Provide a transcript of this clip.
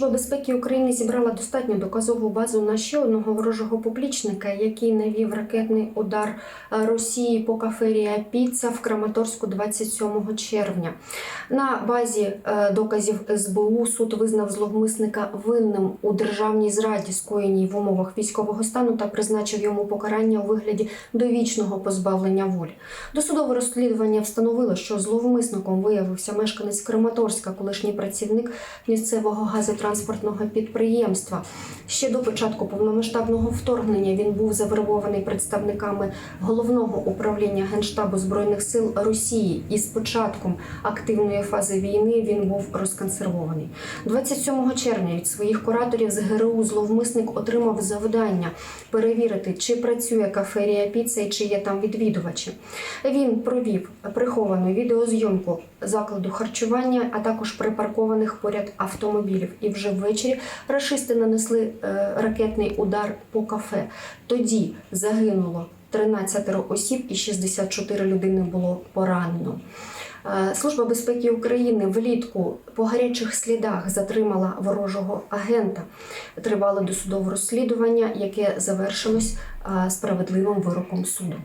Служба безпеки України зібрала достатньо доказову базу на ще одного ворожого поплічника, який навів ракетний удар е, Росії по кафе Піца в Краматорську 27 червня. На базі е, доказів СБУ суд визнав зловмисника винним у державній зраді, скоєній в умовах військового стану, та призначив йому покарання у вигляді довічного позбавлення волі. Досудове розслідування встановило, що зловмисником виявився мешканець Краматорська, колишній працівник місцевого газотранспортного підприємства. Ще до початку повномасштабного вторгнення він був завербований представниками головного управління Генштабу збройних сил Росії. І з початком активної фази війни він був розконсервований. 27 червня від своїх кураторів з ГРУ зловмисник отримав завдання перевірити, чи працює каферія піца і чи є там відвідувачі. Він провів приховану відеозйомку закладу харчування, а також припаркованих поряд автомобілів. І вже ввечері рашисти нанесли е, ракетний удар по кафе. Тоді загинуло 13 осіб і 64 людини було поранено. Е, Служба безпеки України влітку по гарячих слідах затримала ворожого агента. Тривало досудове розслідування, яке завершилось е, справедливим вироком суду.